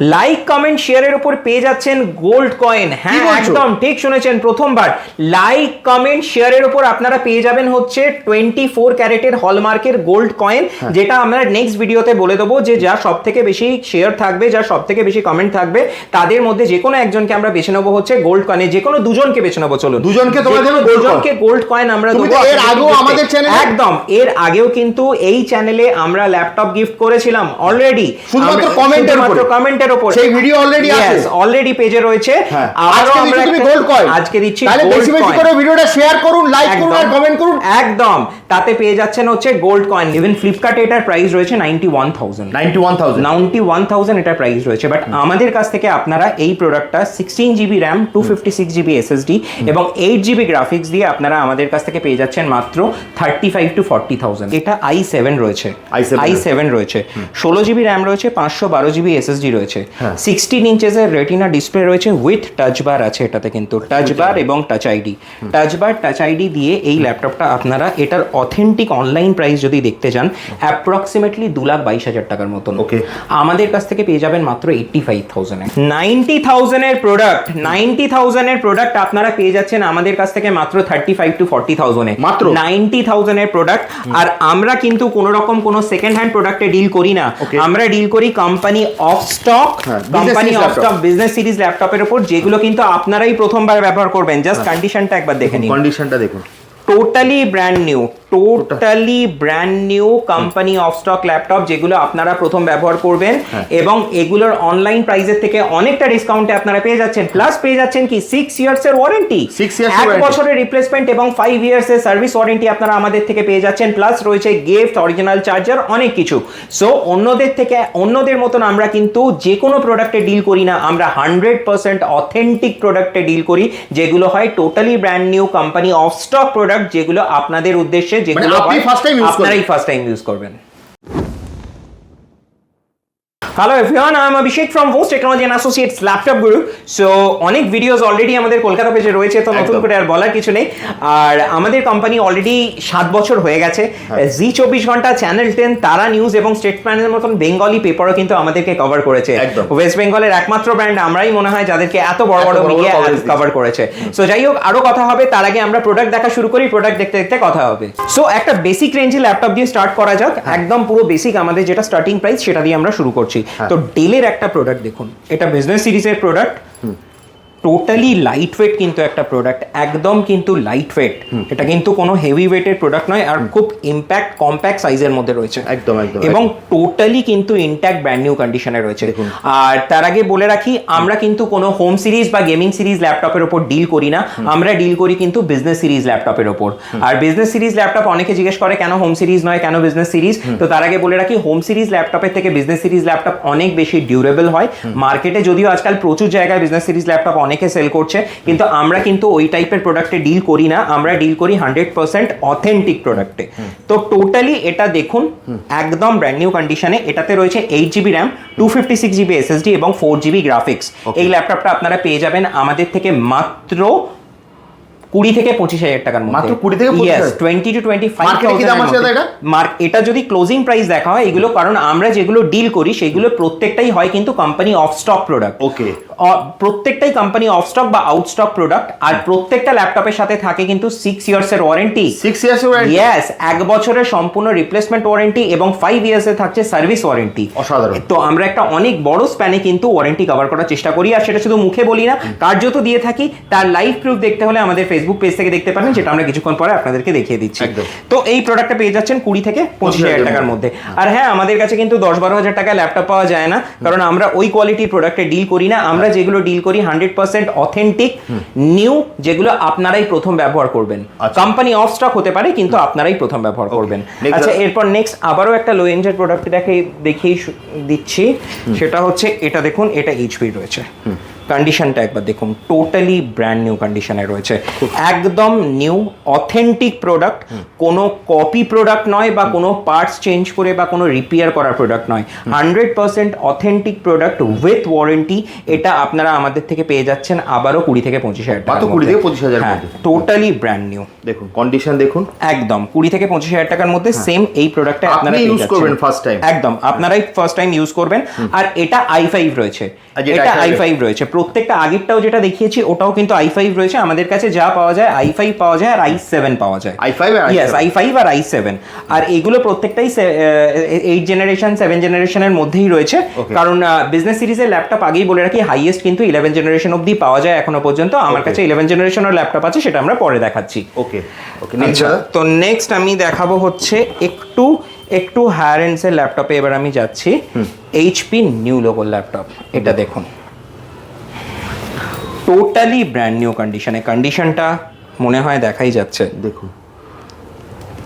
Like comment শেয়ারের উপর পেয়ে যাচ্ছেন গোল্ড কয়েন হ্যাঁ একদম ঠিক শুনেছেন প্রথমবার। লাইক কমেন্ট শেয়ারের উপর আপনারা পেয়ে যাবেন হচ্ছে টোয়েন্টি ফোর ক্যারেটের হলমার্কের গোল্ড কয়েন। যেটা আমরা নেক্সট ভিডিওতে বলে দেবো যে যা সব থেকে বেশি শেয়ার থাকবে যা সব থেকে বেশি কমেন্ট থাকবে তাদের মধ্যে যে কোনো একজনকে আমরা বেছে নেব হচ্ছে গোল্ড কয়েনে যে কোনো দুজনকে বেছে নেব চলুন। দুজনকে তোমরা দেবে দুজনকে গোল্ড কয়েন আমরা দেবো এর আগেও আমাদের channel-এ- একদম এর আগেও কিন্তু এই চ্যানেলে আমরা ল্যাপটপ গিফট করেছিলাম অলরেডি শুধুমাত্র এর উপরে। কমেন্টের উপর সেই video already আছে। অলরেডি পেজে রয়েছে। হ্যাঁ। আজকে আমরা তুমি গোল্ড কয়েন আজকে দিচ্ছি তাহলে বেশি বেশি করে ভিডিওটা শেয়ার করুন লাইক করুন আর কমেন্ট করুন। একদম। তাতে পেয়ে যাচ্ছেন হচ্ছে গোল্ড কয়েন ইভেন ফ্লিপকার্টে এটার প্রাইস রয়েছে নাইনটি ওয়ান থাউজেন্ড 91000 নাইনটি এটার প্রাইস রয়েছে। বাট আমাদের কাছ থেকে আপনারা এই প্রোডাক্টটা sixteen GB RAM two fifty six GB SSD এবং এইট জিবি গ্রাফিক্স দিয়ে আপনারা আমাদের কাছ থেকে পেয়ে যাচ্ছেন মাত্র thirty five to forty thousand এটা আই সেভেন রয়েছে। i7 আই সেভেন রয়েছে। ষোলো জিবি র্যাম রয়েছে পাঁচশো বারো জিবি এসএসডি রয়েছে। হ্যাঁ। সিক্সটিন ইঞ্চেসের রেটিনা ডিসপ্লে রয়েছে উইথ টাচ বার আছে এটাতে কিন্তু। টাচ বার এবং touch ID touch bar touch ID দিয়ে এই ল্যাপটপটা আপনারা এটার অথেন্টিক অনলাইন প্রাইস যদি দেখতে যান অ্যাপ্রক্সিমেটলি দু লাখ বাইশ হাজার টাকার মতন। Okay. আমাদের কাছ থেকে পেয়ে যাবেন মাত্র এইট্টি ফাইভ থাউজেন্ডে নাইনটি থাউজেন্ডের প্রোডাক্ট নাইনটি থাউজেন্ডের প্রোডাক্ট আপনারা পেয়ে যাচ্ছেন আমাদের কাছ থেকে মাত্র থার্টি ফাইভ টু ফর্টি থাউজেন্ডে মাত্র? নাইনটি থাউজেন্ডের প্রোডাক্ট আর আমরা কিন্তু কোনো রকম কোনো সেকেন্ড হ্যান্ড প্রোডাক্টে ডিল করি না. আমরা ডিল করি কোম্পানি অফ স্টক হ্যাঁ, business company of stock business series ল্যাপটপের উপর যেগুলো কিন্তু আপনারাই প্রথমবার ব্যবহার করবেন। জাস্ট কন্ডিশনটা একবার দেখে নিন। কন্ডিশনটা দেখুন। Totally brand new totally brand new company of stock laptop যেগুলো আপনারা প্রথম ব্যবহার করবেন হ্যাঁ। এবং এগুলোর অনলাইন প্রাইসের থেকে অনেকটা ডিসকাউন্টে আপনারা পেয়ে যাচ্ছেন। প্লাস পেয়ে যাচ্ছেন কি সিক্স ইয়ার্স এর ওয়ারেন্টি এক বছরের রিপ্লেসমেন্ট এবং ফাইভ ইয়ার্স এর সার্ভিস ওয়ারেন্টি আপনারা আমাদের থেকে পেয়ে যাচ্ছেন। প্লাস রয়েছে গিফট অরিজিনাল চার্জার অনেক কিছু। সো অন্যদের থেকে অন্যদের মতন আমরা কিন্তু যে কোনো প্রোডাক্টে ডিল করি না। আমরা হান্ড্রেড পার্সেন্ট অথেন্টিক প্রোডাক্টে ডিল করি যেগুলো হয় totally brand new company of stock product যেগুলো আপনাদের উদ্দেশ্যে যেগুলো মানে আপনি ফার্স্ট টাইম ইউজ করবেন। আপনারাই ফার্স্ট টাইম ইউজ করবেন hello everyone I am Abhishek from host technology and associates laptop group so অনেক ভিডিওস অলরেডি আমাদের কলকাতা পেজে রয়েছে তো নতুন। করে আর বলার কিছু নেই আর আমাদের কোম্পানি অলরেডি সাত বছর হয়ে গেছে হ্যাঁ। জি চব্বিশ ঘণ্টা চ্যানেল টেন তারা নিউজ এবং স্টেটসম্যানের মতন বেঙ্গলি পেপারও কিন্তু আমাদেরকে কভার করেছে। ওয়েস্ট বেঙ্গলের একমাত্র ব্র্যান্ড আমরাই মনে হয় যাদেরকে এত বড় বড় মিডিয়া। কভার করেছে সো যাই হোক আরও কথা হবে তার আগে আমরা প্রোডাক্ট দেখা শুরু করি প্রোডাক্ট দেখতে দেখতে কথা হবে সো একটা বেসিক রেঞ্জে ল্যাপটপ দিয়ে স্টার্ট করা যাক একদম পুরো বেসিক আমাদের যেটা স্টার্টিং প্রাইস সেটা দিয়ে আমরা শুরু করছি হ্যাঁ। তো ডেলের একটা প্রোডাক্ট দেখুন। এটা বিজনেস সিরিজের প্রোডাক্ট টোটালি লাইট ওয়েট কিন্তু একটা প্রোডাক্ট একদম কিন্তু লাইট ওয়েট এটা কিন্তু কোনো হেভি ওয়েটের প্রোডাক্ট নয় আর খুব ইম্প্যাক্ট কম্প্যাক্ট সাইজের মধ্যে রয়েছে। একদম, একদম, এবং টোটালি কিন্তু ইনট্যাক্ট ব্র্যান্ড নিউ কন্ডিশনে রয়েছে। আর তার আগে বলে রাখি আমরা কিন্তু কোনো হোম সিরিজ বা গেমিং সিরিজ ল্যাপটপের ওপর ডিল করি না। আমরা ডিল করি কিন্তু বিজনেস সিরিজ ল্যাপটপের ওপর। আর বিজনেস সিরিজ ল্যাপটপ অনেকে জিজ্ঞেস করে কেন হোম সিরিজ নয়? কেন বিজনেস সিরিজ তো তার আগে বলে রাখি হোম সিরিজ ল্যাপটপের থেকে বিজনেস সিরিজ ল্যাপটপ অনেক বেশি ডিউরেবল হয়। মার্কেটে যদিও আজকাল প্রচুর জায়গায় বিজনেস সিরিজ ল্যাপটপ অনেকে সেল করছে কিন্তু আমরা কিন্তু ওই টাইপের প্রোডাক্টে ডিল করি না। আমরা ডিল করি হান্ড্রেড পার্সেন্ট অথেন্টিক প্রোডাক্টে তো টোটালি এটা দেখুন একদম ব্র্যান্ড নিউ কন্ডিশনে এটাতে রয়েছে eight GB RAM two fifty six GB SSD এবং ফোর জিবি গ্রাফিক্স এই ল্যাপটপটা আপনারা পেয়ে যাবেন আমাদের থেকে মাত্র কুড়ি থেকে পঁচিশ হাজার টাকার মাত্র 20 থেকে 25 হাজার? Twenty to twenty five? Mark এটা? যদি ক্লোজিং প্রাইস দেখা হয় এগুলো কারণ আমরা যেগুলো ডিল করি সেগুলো প্রত্যেকটাই হয় কিন্তু company of stock product okay প্রত্যেকটাই কোম্পানি অফ স্টক বা আউট স্টক প্রোডাক্ট আর প্রত্যেকটা ল্যাপটপের সাথে থাকে কিন্তু সিক্স ইয়ার্স এর ওয়ারেন্টি সিক্স ইয়ার্স ইয়েস এক বছরের সম্পূর্ণ রিপ্লেসমেন্ট ওয়ারেন্টি এবং ফাইভ ইয়ার্স এ থাকছে সার্ভিস ওয়ারেন্টি অসাধারণ। তো আমরা একটা অনেক বড় স্প্যানে কিন্তু ওয়ারেন্টি কভার করার চেষ্টা করি আর সেটা শুধু মুখে বলি না কার্যত দিয়ে থাকি তার লাইভ প্রুফ দেখতে হলে আমাদের ফেসবুক পেজ থেকে দেখতে পারেন যেটা আমরা কিছুক্ষণ পরে আপনাদেরকে দেখিয়ে দিচ্ছি। তো এই প্রোডাক্টটা পেয়ে যাচ্ছেন কুড়ি থেকে পঁচিশ হাজার টাকার মধ্যে। আর হ্যাঁ আমাদের কাছে কিন্তু দশ বারো হাজার টাকায় ল্যাপটপ পাওয়া যায় না কারণ আমরা ওই কোয়ালিটির প্রোডাক্টে ডিল করি না আমরা যেগুলো ডিল করি হান্ড্রেড পার্সেন্ট অথেন্টিক নিউ যেগুলো আপনারাই প্রথম ব্যবহার করবেন। কোম্পানি অফ স্টক হতে পারে কিন্তু আপনারাই প্রথম ব্যবহার করবেন। আচ্ছা এরপর নেক্সট আবারও একটা লো এঞ্জের প্রোডাক্ট দেখে দেখিয়ে দিচ্ছি। সেটা হচ্ছে এটা দেখুন এটা এইচপি রয়েছে। কন্ডিশনটা একবার দেখুন টোটালি ব্র্যান্ড নিউ কন্ডিশনে রয়েছে। একদম নিউ অথেন্টিক প্রোডাক্ট কোনো কপি প্রোডাক্ট নয় বা কোনো পার্টস চেঞ্জ করে বা কোনো রিপেয়ার করা প্রোডাক্ট নয়। Hundred percent authentic product with warranty এটা আপনারা আমাদের থেকে পেয়ে যাচ্ছেন আবারও কুড়ি থেকে পঁচিশ হাজার টাকার 20 থেকে পঁচিশ হাজার হ্যাঁ টোটালি ব্র্যান্ড নিউ দেখুন কন্ডিশন দেখুন। একদম কুড়ি থেকে পঁচিশ হাজার টাকার মধ্যে সেম এই প্রোডাক্টটা আপনি আপনারা যাচ্ছেন। করবেন ফার্স্ট টাইম একদম আপনারাই ফার্স্ট টাইম ইউজ করবেন। আর এটা আই ফাইভ রয়েছে। এটা আই ফাইভ রয়েছে। প্রত্যেকটা আগেরটাও যেটা দেখিয়েছি ওটাও কিন্তু আই ফাইভ রয়েছে। আমাদের কাছে যা পাওয়া যায় আই ফাইভ পাওয়া যায় আর আই সেভেন পাওয়া যায়। i5 আর ইয়েস i7 আই ফাইভ আর আই সেভেন আর এগুলো প্রত্যেকটাই এইট জেনারেশন সেভেন জেনারেশনের মধ্যেই রয়েছে। কারণ বিজনেস সিরিজের ল্যাপটপ আগেই বলে রাখি হাইয়েস্ট কিন্তু ইলেভেন জেনারেশন অব্দি পাওয়া যায় এখনও পর্যন্ত। আমার কাছে ইলেভেন জেনারেশনের ল্যাপটপ আছে সেটা আমরা পরে দেখাচ্ছি। ওকে ওকে আচ্ছা তো নেক্সট আমি দেখাবো হচ্ছে একটু একটু হায়ার এন্ডসের ল্যাপটপে এবার আমি যাচ্ছি। এইচপি নিউ লোগোর ল্যাপটপ এটা দেখুন। টোটালি ব্র্যান্ড নিউ কন্ডিশনে কন্ডিশনটা মনে হয় দেখাই যাচ্ছে। দেখুন।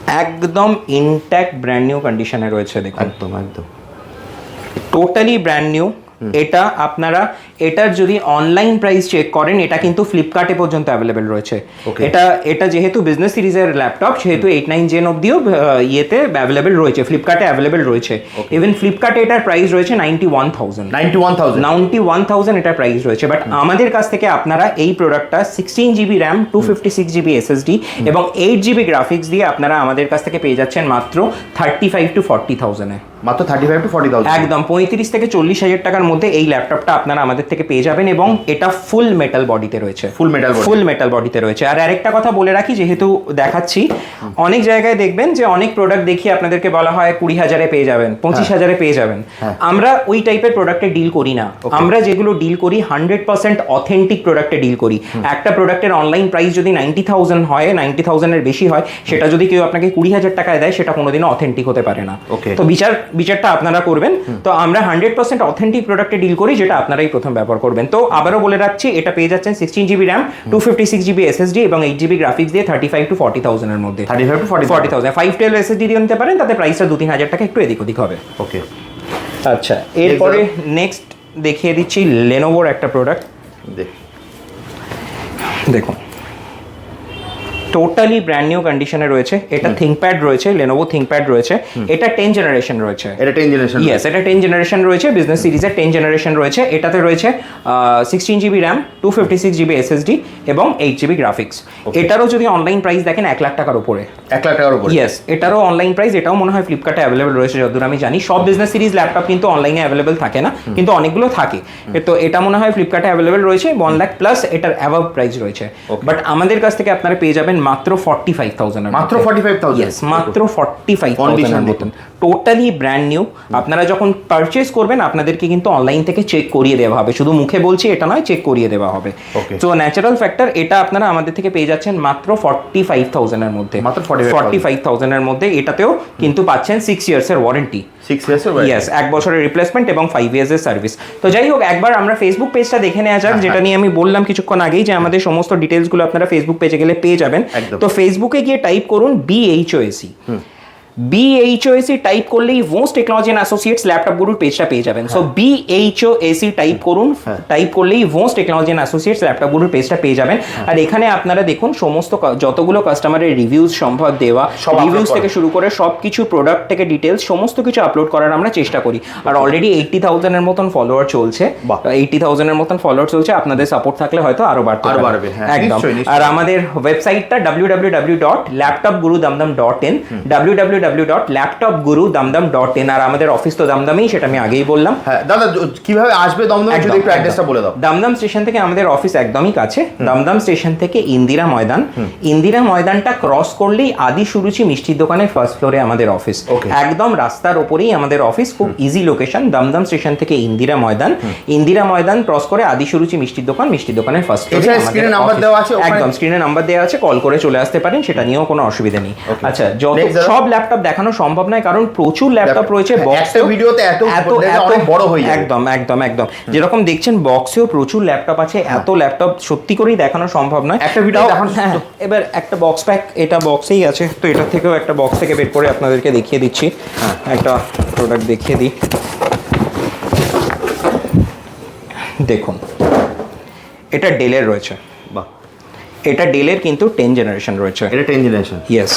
একদম ইনট্যাক্ট ব্র্যান্ড নিউ কন্ডিশনে রয়েছে দেখুন। একদম একদম। টোটালি ব্র্যান্ড নিউ এটা আপনারা এটার যদি অনলাইন প্রাইস চেক করেন এটা কিন্তু ফ্লিপকার্টে পর্যন্ত অ্যাভেলেবেল রয়েছে। এটা এটা যেহেতু বিজনেস সিরিজের ল্যাপটপ সেহেতু এইট নাইন জেন অব্দিও ইয়েতে অ্যাভেলেবেল রয়েছে ফ্লিপকার্টে অ্যাভেলেবেল রয়েছে। ইভেন ফ্লিপকার্টে এটার প্রাইস রয়েছে ninety one thousand 91000 ninety one thousand এটার প্রাইস রয়েছে। বাট আমাদের কাছ থেকে আপনারা এই প্রোডাক্টটা sixteen GB RAM two fifty six GB SSD এবং এইট জিবি গ্রাফিক্স দিয়ে আপনারা আমাদের কাছ থেকে পেয়ে যাচ্ছেন মাত্র থার্টি ফাইভ টু ফর্টি থাউজেন্ডে মাত্র 35 টু 40000 একদম পঁয়ত্রিশ থেকে চল্লিশ হাজার টাকার মধ্যে এই ল্যাপটপটা আপনারা আমাদের থেকে পেয়ে যাবেন এবং এটা ফুল মেটাল বডিতে রয়েছে। Metal body। ফুল মেটাল বডিতে রয়েছে। আর আরেকটা কথা বলে রাখি যেহেতু দেখাচ্ছি অনেক জায়গায় দেখবেন যে অনেক প্রোডাক্ট দেখিয়ে আপনাদেরকে বলা হয় কুড়ি হাজারে পেয়ে যাবেন পঁচিশ হাজারে পেয়ে যাবেন। হ্যাঁ। আমরা ওই টাইপের প্রোডাক্টে ডিল করি না। আমরা যেগুলো ডিল করি হান্ড্রেড পার্সেন্ট অথেন্টিক প্রোডাক্টে ডিল করি। একটা প্রোডাক্টের অনলাইন প্রাইস যদি নাইনটি থাউজেন্ড হয় নাইনটি থাউজেন্ডের বেশি হয় সেটা যদি কেউ আপনাকে কুড়ি হাজার টাকায় দেয় সেটা কোনোদিনও অথেন্টিক হতে পারে না। তো বিচার বিচারটা আপনারা করবেন। তো আমরা হান্ড্রেড পার্সেন্ট অথেন্টিক প্রোডাক্টে ডিল করি যেটা আপনারাই প্রথম ব্যবহার করবেন। তো আবারও বলে রাখছি এটা পেয়ে যাচ্ছেন sixteen GB RAM two fifty six GB SSD এবং এইট জিবি গ্রাফিক্স দিয়ে থার্টি ফাইভ টু ফর্টি থাউজেন্ডের মধ্যে। 35 to 40 forty thousand five twelve SSD দিয়ে নিতে পারেন তাতে প্রাইসটা দু তিন হাজার টাকা একটু এদিক ওদিক হবে। ওকে। আচ্ছা এরপরে নেক্সট দেখিয়ে দিচ্ছি লেনোভোর একটা প্রোডাক্ট দেখ দেখুন। টোটালি ব্র্যান্ড নিউ কন্ডিশনে রয়েছে এটা থিঙ্কপ্যাড রয়েছে লেনোভো থিঙ্কপ্যাড রয়েছে এটা টেন জেনারেশন রয়েছে। এটা 10 জেনারেশন ইয়েস এটা টেন জেনারেশন রয়েছে বিজনেস সিরিজের টেন জেনারেশন রয়েছে এটাতে রয়েছে sixteen GB RAM two fifty six GB SSD এবং এইট জিবি গ্রাফিক্স এটারও যদি অনলাইন প্রাইস দেখেন এক লাখ টাকার উপরে। 1 লাখ টাকার উপরে। ইয়েস এটারও অনলাইন প্রাইস এটাও মনে হয় ফ্লিপকার্টে অ্যাভেলেবল রয়েছে যতদূর আমি জানি। সব বিজনেস সিরিজ ল্যাপটপ কিন্তু অনলাইনে অ্যাভেলেবল থাকে না কিন্তু অনেকগুলো থাকে। তো এটা মনে হয় ফ্লিপকার্টে অ্যাভেলেবল রয়েছে ওয়ান লাখ প্লাস এটার অ্যাভাব প্রাইস রয়েছে। বাট আমাদের কাছ থেকে আপনারা পেয়ে যাবেন মাত্র ফর্টি ফাইভ থাউজেন্ড মাত্র ফর্টি ফাইভ থাউজেন্ড মাত্র ফর্টি ফাইভ থাউজেন্ড মতন টোটালি ব্র্যান্ড নিউ আপনারা যখন পারচেস করবেন আপনাদেরকে কিন্তু অনলাইন থেকে চেক করিয়ে দেওয়া হবে। শুধু মুখে বলছি এটা নয় চেক করিয়ে দেওয়া হবে. তো ন্যাচারাল ফ্যাক্টর এটা আপনারা আমাদের থেকে পেয়ে যাচ্ছেন মাত্র ফর্টি ফাইভ থাউজেন্ডের মধ্যে। মাত্র 45,000 ফর্টি ফাইভ থাউজেন্ডের মধ্যে এটাতেও কিন্তু পাচ্ছেন সিক্স ইয়ার্সের ওয়ারেন্টি 6 ইয়ার্স এর ইয়েস এক বছরের রিপ্লেসমেন্ট এবং ফাইভ ইয়ার্স এর সার্ভিস তো যাই হোক একবার আমরা ফেসবুক পেজটা দেখে নেওয়া যাক যেটা নিয়ে আমি বললাম কিছুক্ষণ আগেই যে আমাদের সমস্ত ডিটেলসগুলো আপনারা ফেসবুক পেজে গেলে পেয়ে যাবেন। তো ফেসবুকে গিয়ে টাইপ করুন বিএইচওএসি বিএইচওএসি টাইপ করলেই Bhos technology and associates laptop গুরুর পেজটা পেয়ে যাবেন। সো বিএইচওএসি টাইপ করুন টাইপ করলেই Bhos technology and associates laptop গুরুর পেজটা পেয়ে যাবেন। আর এখানে আপনারা দেখুন সমস্ত যতগুলো কাস্টমারের রিভিউজ সম্ভব দেওয়া রিভিউজ থেকে শুরু করে সব কিছু প্রোডাক্ট থেকে ডিটেলস সমস্ত কিছু আপলোড করার আমরা চেষ্টা করি। আর অলরেডি এইটটি থাউজেন্ডের মতন ফলোয়ার চলছে। এইটটি থাউজেন্ডের মতন ফলোয়ার চলছে আপনাদের সাপোর্ট থাকলে হয়তো আরও বাড়তে আরও বাড়বে, হ্যাঁ। একদম। আর আমাদের ওয়েবসাইটটা W W W dot laptop guru Dumdum dot in W W W dot laptop guru Dumdum dot in আর আমাদের অফিস তো দামদামেই সেটা আমি আগেই বললাম। হ্যাঁ দাদা কীভাবে আসবে দমদম যদি একটু অ্যাড্রেসটা বলে দাও। দমদম স্টেশন থেকে আমাদের অফিস একদমই কাছে। দমদম স্টেশন থেকে ইন্দিরা ময়দান। ইন্দিরা ময়দানটা ক্রস করলেই আদি সুরুচি মিষ্টির দোকানের ফার্স্ট ফ্লোরে আমাদের অফিস একদম রাস্তার ওপরেই আমাদের অফিস খুব ইজি লোকেশন দমদম স্টেশন থেকে ইন্দিরা ময়দান। ইন্দিরা ময়দান ক্রস করে আদি সুরুচি মিষ্টির দোকান মিষ্টির দোকানের ফার্স্ট ফ্লোরে এ number দেওয়া আছে, একদম স্ক্রিনে নাম্বার দেওয়া আছে কল করে চলে আসতে পারেন সেটা নিয়েও কোনো অসুবিধা নেই। আচ্ছা যত সব ল্যাপটপ দেখানো সম্ভব নয় কারণ প্রচুর ল্যাপটপ রয়েছে box ভিডিওতে এত এত অনেক বড় হয়ে। একদম একদম একদম। যেরকম দেখছেন বক্সেও প্রচুর ল্যাপটপ আছে এত ল্যাপটপ সত্যি করেই দেখানো সম্ভব নয়। একটা ভিডিও হ্যাঁ এবার একটা বক্স প্যাক এটা বক্সেই আছে তো এটা থেকেও একটা বক্স থেকে বের করে আপনাদেরকে দেখিয়ে দিচ্ছি। একটা প্রোডাক্ট দেখিয়ে দিই। দেখুন এটা ডেলের রয়েছে। বাহ। এটা ডেলের কিন্তু টেন জেনারেশন রয়েছে। এটা টেন জেনারেশন ইয়েস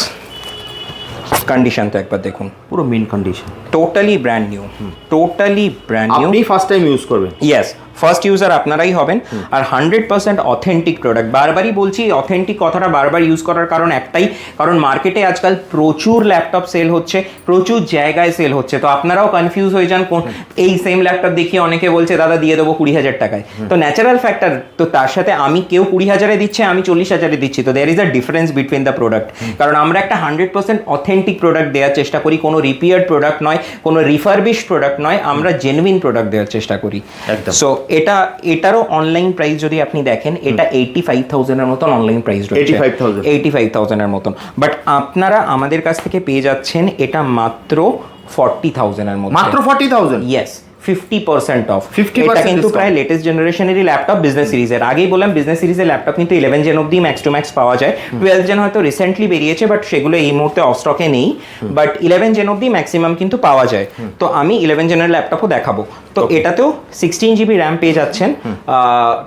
কন্ডিশন তো একবার দেখুন পুরো mean condition totally brand new totally brand new আপনি ফার্স্ট টাইম ইউজ করবেন ইয়েস ফার্স্ট ইউজার আপনারাই হবেন আর হান্ড্রেড পার্সেন্ট অথেন্টিক প্রোডাক্ট বারবারই বলছি অথেন্টিক কথাটা বারবার ইউজ করার কারণ একটাই কারণ মার্কেটে আজকাল প্রচুর ল্যাপটপ সেল হচ্ছে প্রচুর জায়গায় সেল হচ্ছে। তো আপনারাও কনফিউজ হয়ে যান কোন এই সেম ল্যাপটপ দেখিয়ে অনেকে বলছে দাদা দিয়ে দেবো কুড়ি হাজার টাকায়। তো ন্যাচারাল ফ্যাক্টর তো তার সাথে আমি কেউ কুড়ি হাজারে দিচ্ছে আমি চল্লিশ হাজারে দিচ্ছি। তো there is a difference between the product কারণ আমরা একটা হান্ড্রেড পার্সেন্ট অথেন্টিক প্রোডাক্ট দেওয়ার চেষ্টা করি কোনো রিপিয়ার্ড প্রোডাক্ট নয় কোনো রিফারবিশ প্রোডাক্ট নয় আমরা জেনুইন প্রোডাক্ট দেওয়ার চেষ্টা করি। সো এটা এটারও অনলাইন প্রাইস যদি আপনি দেখেন এটা এইটি ফাইভ থাউজেন্ডের মতন অনলাইন প্রাইস রয়েছে। 85,000 এইটি ফাইভ থাউজেন্ডের মতন। বাট আপনারা আমাদের কাছ থেকে পেয়ে যাচ্ছেন এটা মাত্র ফর্টি থাউজেন্ডের মতো মাত্র forty thousand yes fifty percent off 50% এটা কিন্তু প্রায় লেটেস্ট জেনারেশনেরই ল্যাপটপ বিজনেস সিরিজের আগেই বললাম বিজনেস সিরিজের ল্যাপটপ কিন্তু ইলেভেন জেন অব্দি ম্যাক্স টু ম্যাক্স পাওয়া যায়। টুয়েলভ জেন হয়তো রিসেন্টলি বেরিয়েছে বাট সেগুলো এই মুহূর্তে অফ স্টকে নেই। বাট ইলেভেন জেন অব্দি ম্যাক্সিমাম কিন্তু পাওয়া যায়। তো আমি ইলেভেন জেনের ল্যাপটপও দেখাবো। তো এটাতেও সিক্সটিন জিবি র্যাম পেয়ে যাচ্ছেন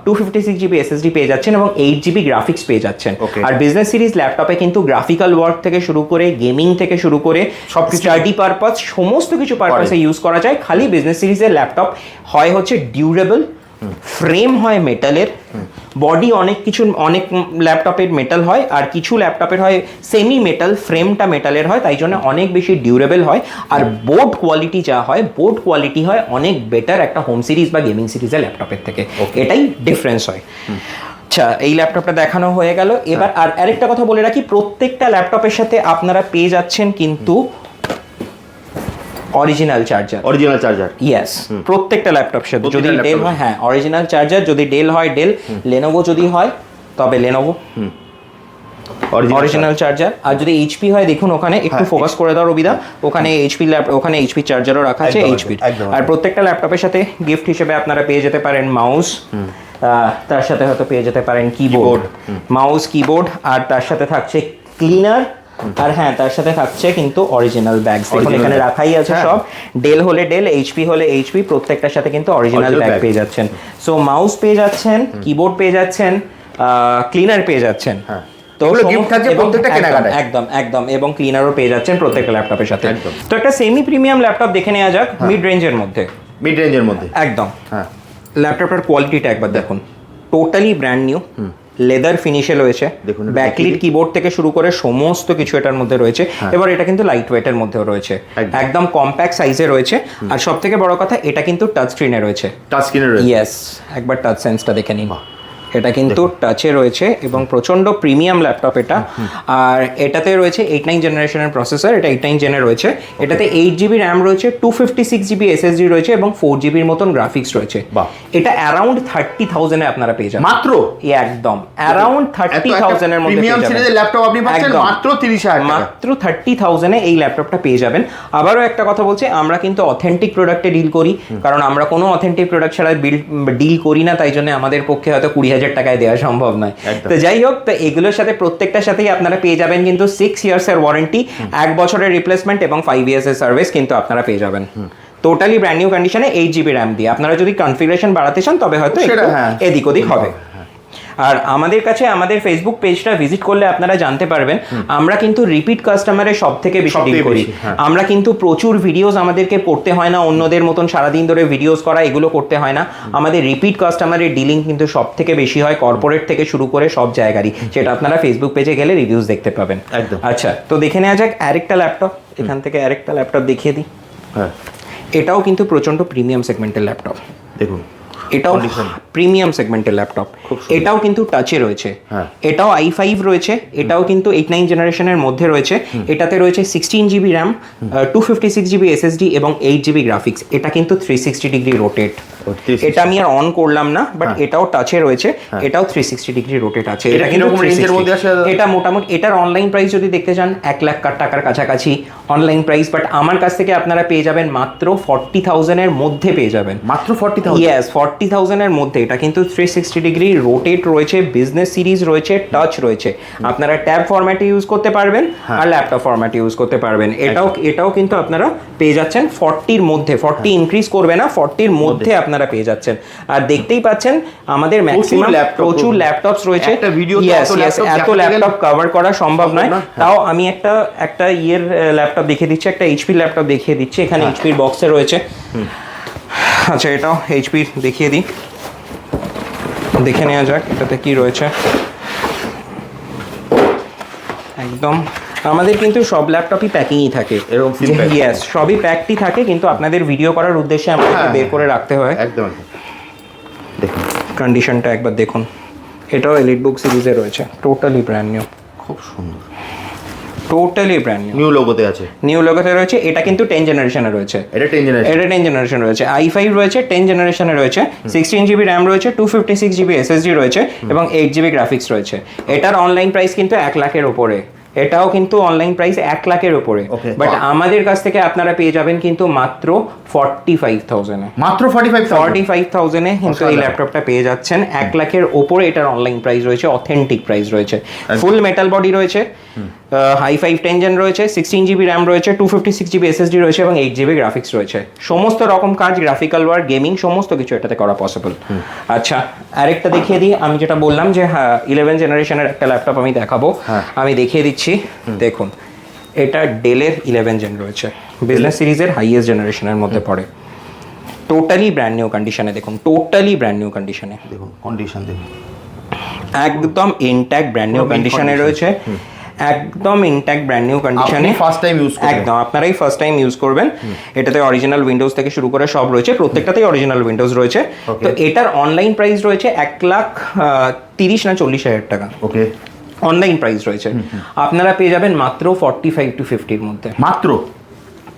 two fifty six GB SSD পেয়ে যাচ্ছেন এবং এইট জিবি গ্রাফিক্স পেয়ে যাচ্ছেন। আর বিজনেস সিরিজ ল্যাপটপে কিন্তু গ্রাফিক্যাল ওয়ার্ক থেকে শুরু করে গেমিং থেকে শুরু করে সবকিছু- স্টাডি পারপাস সমস্ত কিছু পারপাসে ইউজ করা যায়। খালি বিজনেস সিরিজের ল্যাপটপ হয় হচ্ছে ডিউরেবল ফ্রেম হয় মেটালের বডি অনেক কিছু অনেক ল্যাপটপের মেটাল হয় আর কিছু ল্যাপটপের হয় সেমি মেটাল ফ্রেমটা মেটালের হয় তাই জন্য অনেক বেশি ডিউরেবল হয় আর বোর্ড কোয়ালিটি যা হয় বোর্ড কোয়ালিটি হয় অনেক বেটার একটা হোম সিরিজ বা গেমিং সিরিজের ল্যাপটপের থেকে। এটাই ডিফারেন্স হয়। আচ্ছা এই ল্যাপটপটা দেখানো হয়ে গেল। এবার আর আরেকটা কথা বলে রাখি প্রত্যেকটা ল্যাপটপের সাথে আপনারা পেয়ে যাচ্ছেন কিন্তু original charger original charger yes প্রত্যেকটা ল্যাপটপ সাথে যদি ডেল হয় হ্যাঁ অরিজিনাল চার্জার যদি ডেল হয় ডেল লেনোভো যদি হয় তবে লেনোভো অরিজিনাল চার্জার আর যদি এইচপি হয় দেখুন ওখানে একটু হ্যাঁ, ফোকাস করে দাও রবিদা। ওখানে এইচপি ওখানে এইচপি চার্জারও রাখা আছে এইচপি। আর প্রত্যেকটা ল্যাপটপের সাথে গিফট হিসেবে আপনারা পেয়ে যেতে পারেন মাউস তার সাথে হয়তো পেয়ে যেতে পারেন কিবোর্ড মাউস কিবোর্ড আর তার সাথে থাকছে ক্লিনার আর হ্যাঁ তার সাথে থাকছে কিন্তু অরিজিনাল ব্যাগ দেখুন এখানে রাখাই আছে হ্যাঁ। সব। ডেল হলে ডেল এইচপি হলে এইচপি প্রত্যেকটার সাথে কিন্তু অরিজিনাল ব্যাগ পেয়ে যাচ্ছেন। সো মাউস পেয়ে যাচ্ছেন কিবোর্ড পেয়ে যাচ্ছেন ক্লিনার পেয়ে যাচ্ছেন। হ্যাঁ। তো এগুলো থাকছে প্রত্যেকটা একদম, একদম একদম এবং ক্লিনারও পেয়ে যাচ্ছেন প্রত্যেকটা ল্যাপটপের সাথে। একদম। তো একটা সেমি প্রিমিয়াম ল্যাপটপ দেখে নেওয়া যাক মিড রেঞ্জের মধ্যে। মিড রেঞ্জের মধ্যে। একদম। হ্যাঁ। ল্যাপটপটার কোয়ালিটিটা একবার দেখুন। টোটালি ব্র্যান্ড নিউ লেদার ফিনিশে রয়েছে। দেখুন, ব্যাকলিট কিবোর্ড থেকে শুরু করে সমস্ত কিছু এটার মধ্যে রয়েছে। এবার এটা কিন্তু লাইট ওয়েটের মধ্যেও রয়েছে। একদম। একদম কম্প্যাক্ট সাইজে রয়েছে। আর সব থেকে বড় কথা এটা কিন্তু টাচ স্ক্রিনে রয়েছে। টাচ স্ক্রিনে রয়েছে। ইয়েস একবার টাচ সেন্সটা দেখে নিন। এটা কিন্তু টাচে রয়েছে এবং প্রচণ্ড প্রিমিয়াম ল্যাপটপ এটা। আর এটাতে রয়েছে এইট নাইন জেনারেশনের প্রসেসর এটা এইট নাইন জেনে রয়েছে। এটাতে এইট জিবি র্যাম রয়েছে two fifty six GB SSD রয়েছে এবং ফোর জিবির মতন গ্রাফিক্স রয়েছে। এটা অ্যারাউন্ড থার্টি থাউজেন্ডে আপনারা পেয়ে যাবেন। মাত্র? একদম। অ্যারাউন্ড থার্টি থাউজেন্ডের মধ্যে প্রিমিয়াম সিরিজের ল্যাপটপ আপনি পাচ্ছেন মাত্র তিরিশ হাজার মাত্র থার্টি থাউজেন্ডে এই ল্যাপটপটা পেয়ে যাবেন। আবারও একটা কথা বলছে আমরা কিন্তু অথেন্টিক প্রোডাক্টে ডিল করি। কারণ আমরা কোনো অথেন্টিক প্রোডাক্ট ছাড়া ডিল করি না তাই জন্য আমাদের পক্ষে হয়তো কুড়ি হাজার টাকায় দেওয়া সম্ভব নয়। তো যাই হোক তো এগুলোর সাথে প্রত্যেকটার সাথেই আপনারা পেয়ে যাবেন কিন্তু সিক্স ইয়ার্সের ওয়ারেন্টি এক বছরের রিপ্লেসমেন্ট এবং ফাইভ ইয়ার্সের সার্ভিস কিন্তু আপনারা পেয়ে যাবেন। টোটালি ব্র্যান্ড নিউ কন্ডিশনে এইট জিবি র্যাম দিয়ে। আপনারা যদি কনফিগারেশন বাড়াতে চান তবে হয়তো হ্যাঁ। এদিক ওদিক হবে। আর আমাদের কাছে আমাদের ফেসবুক পেজটা ভিজিট করলে আপনারা জানতে পারবেন। আমরা কিন্তু রিপিট কাস্টমারের সব থেকে বেশি ডিল করি। হ্যাঁ। আমরা কিন্তু প্রচুর ভিডিওস আমাদেরকে পড়তে হয় না অন্যদের মতন সারাদিন ধরে ভিডিওস করা এগুলো করতে হয় না। আমাদের রিপিট কাস্টমারের ডিলিং কিন্তু সব থেকে বেশি হয় কর্পোরেট থেকে শুরু করে সব জায়গারই। সেটা আপনারা ফেসবুক পেজে গেলে রিভিউজ দেখতে পাবেন। একদম। আচ্ছা তো দেখে নেওয়া যাক আরেকটা ল্যাপটপ এখান থেকে আরেকটা ল্যাপটপ দেখিয়ে দিই। হ্যাঁ। এটাও কিন্তু প্রচণ্ড প্রিমিয়াম সেগমেন্টের ল্যাপটপ দেখুন। এটাও প্রিমিয়াম সেগমেন্টের ল্যাপটপ এটাও কিন্তু টাচে রয়েছে। হ্যাঁ। এটাও আই ফাইভ রয়েছে। এটাও কিন্তু এইট নাইন জেনারেশনের মধ্যে রয়েছে। এটাতে রয়েছে sixteen GB RAM two fifty six GB SSD এবং এইট জিবি গ্রাফিক্স এটা কিন্তু থ্রি সিক্সটি ডিগ্রি রোটেট এটা আমি আর অন করলাম না বাট এটাও টাচে রয়েছে। এটাও থ্রি সিক্সটি ডিগ্রি রোটেট আছে। হ্যাঁ। এটা কিন্তু কীরকম range এর 360 মধ্যে আসে? এটা মোটামুটি এটার অনলাইন প্রাইস যদি দেখতে চান এক লাখ টাকার কাছাকাছি অনলাইন প্রাইস বাট আমার কাছ থেকে আপনারা পেয়ে যাবেন মাত্র ফর্টি থাউজেন্ডের মধ্যে পেয়ে যাবেন। মাত্র ফর্টি থাউজেন্ড ইয়েস ফর্টি থাউজেন্ডের মধ্যে এটা কিন্তু থ্রি সিক্সটি ডিগ্রি রোটেট রয়েছে বিজনেস সিরিজ রয়েছে টাচ রয়েছে। আপনারা ট্যাব ফরম্যাটে ইউজ করতে পারবেন আর ল্যাপটপ ফরম্যাটে ইউজ করতে পারবেন। এটাও এটাও কিন্তু আপনারা পেয়ে যাচ্ছেন ফর্টির মধ্যে। ফর্টি ইনক্রিজ করবে না ফর্টির মধ্যে। আপনারা পেয়ে যাচ্ছেন। আর দেখতেই পাচ্ছেন আমাদের ম্যাক্সিমাম প্রচুর। ল্যাপটপস রয়েছে। এত ল্যাপটপ কভার করা সম্ভব নয়। হ্যাঁ। তাও আমি একটা একটা ইয়ের ল্যাপটপ দেখিয়ে দিচ্ছি একটা এইচপি ল্যাপটপ দেখিয়ে দিচ্ছি। এখানে হ্যাঁ। এইচপির বক্সে রয়েছে। আচ্ছা এটাও এইচপির দেখিয়ে দিই। দেখে নেওয়া যাক এটাতে কি রয়েছে। একদম। আমাদের কিন্তু সব ল্যাপটপই প্যাকিংই থাকে। এরকম ইয়েস সবই প্যাকটি থাকে কিন্তু আপনাদের ভিডিও করার উদ্দেশ্যে আমাদের হ্যাঁ, বের করে রাখতে হয়। একদম একদম। দেখুন। কন্ডিশনটা একবার দেখুন। এটাও এলিট বুক সিরিজে রয়েছে। টোটালি ব্র্যান্ড নিউ খুব সুন্দর। টোটালি ব্র্যান্ড নিউ নিউ লোগোতে আছে। নিউ লোগোতে রয়েছে। এটা কিন্তু টেন জেনারেশনে রয়েছে। এটা টেন জেনারেশন এটা টেন জেনারেশন রয়েছে। আই ফাইভ রয়েছে টেন জেনারেশনে রয়েছে। সিক্সটিন জিবি র্যাম রয়েছে two fifty six GB SSD রয়েছে এবং এইট জিবি গ্রাফিক্স রয়েছে। এটার অনলাইন প্রাইস কিন্তু এক লাখের ওপরে এটাও কিন্তু অনলাইন প্রাইস এক লাখের ওপরে বাট আমাদের কাছ থেকে আপনারা পেয়ে যাবেন কিন্তু মাত্র ফর্টি ফাইভ থাউজেন্ডে মাত্র ফর্টি ফাইভ ফর্টি ফাইভ থাউজেন্ডে কিন্তু এই ল্যাপটপটা পেয়ে যাচ্ছেন। এক লাখের ওপরে এটার অনলাইন প্রাইস রয়েছে অথেন্টিক প্রাইস রয়েছে। ফুল মেটাল বডি রয়েছে। হাই ফাইভ টেন জেন রয়েছে সিক্সটিন জিবি র্যাম রয়েছে two fifty six GB SSD রয়েছে এবং এইট জিবি গ্রাফিক্স রয়েছে। সমস্ত রকম কাজ গ্রাফিক্যাল ওয়ার গেমিং সমস্ত কিছু এটাতে করা পসিবল আচ্ছা আরেকটা দেখিয়ে দিই। আমি যেটা বললাম যে হ্যাঁ ইলেভেন জেনারেশনের একটা ল্যাপটপ আমি দেখাবো। হ্যাঁ। আমি দেখিয়ে দিচ্ছি। দেখুন এটা ডেলের ইলেভেন জেন রয়েছে। বিজনেস সিরিজের হাইয়েস্ট জেনারেশনের মধ্যে পড়ে। টোটালি ব্র্যান্ড নিউ কন্ডিশনে দেখুন টোটালি ব্র্যান্ড নিউ কন্ডিশনে দেখুন কন্ডিশন দেখুন। একদম ইনট্যাক্ট ব্র্যান্ড নিউ কন্ডিশনে রয়েছে। একদম ইনট্যাক্ট ব্র্যান্ড নিউ কন্ডিশনে ফার্স্ট টাইম ইউজ একদম আপনারাই ফার্স্ট টাইম ইউজ করবেন। এটাতে অরিজিনাল উইন্ডোজ থেকে শুরু করে সব রয়েছে প্রত্যেকটাতেই অরিজিনাল উইন্ডোজ রয়েছে। তো এটার অনলাইন প্রাইস রয়েছে এক লাখ তিরিশ না চল্লিশ হাজার টাকা। ওকে অনলাইন প্রাইস রয়েছে। আপনারা পেয়ে যাবেন মাত্র ফর্টি ফাইভ টু ফিফটির মধ্যে। মাত্র?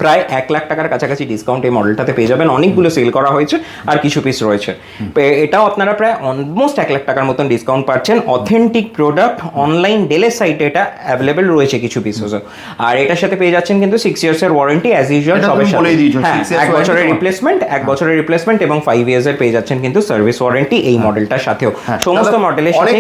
প্রায় এক লাখ টাকার কাছাকাছি ডিসকাউন্ট এই মডেলটাতে পেয়ে যাবেন। অনেকগুলো সেল করা হয়েছে আর কিছু পিস রয়েছে। এটাও আপনারা প্রায় অলমোস্ট এক লাখ টাকার মতন ডিসকাউন্ট পাচ্ছেন। অথেন্টিক প্রোডাক্ট অনলাইন ডেলের সাইটে এটা অ্যাভেলেবেল রয়েছে কিছু পিসেস আর এটার সাথে পেয়ে যাচ্ছেন কিন্তু সিক্স ইয়ার্স এর ওয়ারেন্টি অ্যাজ ইউজুয়াল সবের সাথে। হ্যাঁ এক বছরের রিপ্লেসমেন্ট এক বছরের রিপ্লেসমেন্ট এবং ফাইভ ইয়ার্স এর পেয়ে যাচ্ছেন কিন্তু সার্ভিস ওয়ারেন্টি এই মডেলটার সাথেও। হ্যাঁ, সমস্ত মডেলের সাথে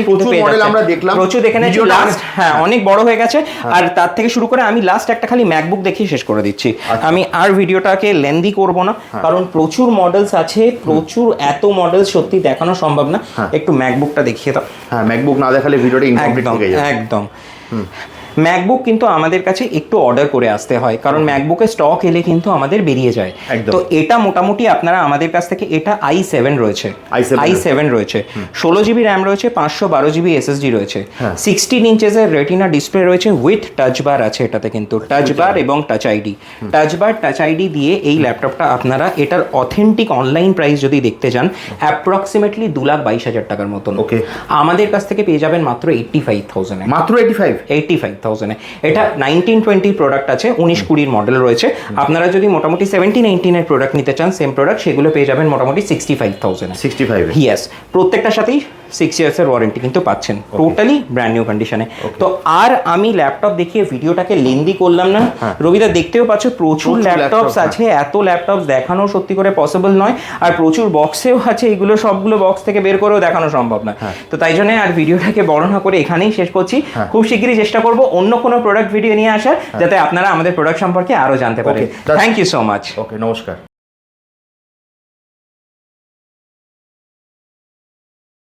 আমরা দেখলাম। প্রচুর ভিডিওটা লাস্ট হ্যাঁ অনেক বড় হয়ে গেছে। আর তার থেকে শুরু করে আমি লাস্ট একটা খালি ম্যাকবুক দেখিয়ে শেষ করে দিচ্ছি। আমি আর ভিডিওটাকে লেন্দি করব না কারণ প্রচুর মডেলস আছে প্রচুর এত মডেল সত্যি দেখানো সম্ভব না। হ্যাঁ। একটু ম্যাকবুকটা দেখিয়ে দাও। হ্যাঁ ম্যাকবুক না দেখালে ভিডিওটা ইনকমপ্লিট হয়ে যাবে। একদম। ম্যাকবুক কিন্তু আমাদের কাছে একটু অর্ডার করে আসতে হয় কারণ ম্যাকবুকের স্টক এলে কিন্তু আমাদের বেরিয়ে যায়। তো এটা মোটামুটি আপনারা আমাদের কাছ থেকে এটা আই সেভেন রয়েছে। i7 আই সেভেন রয়েছে ষোলো জিবি র্যাম রয়েছে পাঁচশো বারো জিবি এসএসডি রয়েছে। সিক্সটিন ইঞ্চেসের রেটিনা ডিসপ্লে রয়েছে উইথ টাচ বার আছে এটাতে কিন্তু। টাচ বার এবং touch ID touch bar touch ID দিয়ে এই ল্যাপটপটা আপনারা এটার অথেন্টিক অনলাইন প্রাইস যদি দেখতে যান অ্যাপ্রক্সিমেটলি দু লাখ বাইশ হাজার টাকার মতন। ওকে আমাদের কাছ থেকে পেয়ে যাবেন মাত্র এইট্টি ফাইভ থাউজেন্ডে মাত্র এইটি ফাইভ এইটটি ফাইভ থাউজেন্ডে এটা নাইনটিন টোয়েন্টির প্রোডাক্ট আছে উনিশ কুড়ির মডেল রয়েছে। আপনারা যদি মোটামুটি সেভেন্টিন নাইনটিনের প্রোডাক্ট নিতে চান সেম প্রোডাক্ট সেগুলো পেয়ে যাবেন মোটামুটি sixty five thousand sixty five yes প্রত্যেকটার সাথেই সিক্স ইয়ার্সের ওয়ারেন্টি কিন্তু পাচ্ছেন। টোটালি ব্র্যান্ড নিউ কন্ডিশনে তো আর আমি ল্যাপটপ দেখিয়ে ভিডিওটাকে লেন্দি করলাম না। রবিদা দেখতেও পাচ্ছ প্রচুর ল্যাপটপস আছে এত ল্যাপটপস দেখানো সত্যি করে পসিবল নয়। আর প্রচুর বক্সেও আছে এগুলো সবগুলো বক্স থেকে বের করেও দেখানো সম্ভব না। তো তাই জন্য আর ভিডিওটাকে বড় না করে এখানেই শেষ করছি। খুব শীঘ্রই চেষ্টা করব অন্য কোনো প্রোডাক্ট ভিডিও নিয়ে আসার যাতে আপনারা আমাদের প্রোডাক্ট সম্পর্কে আরও জানতে পারেন। Thank you so much okay নমস্কার।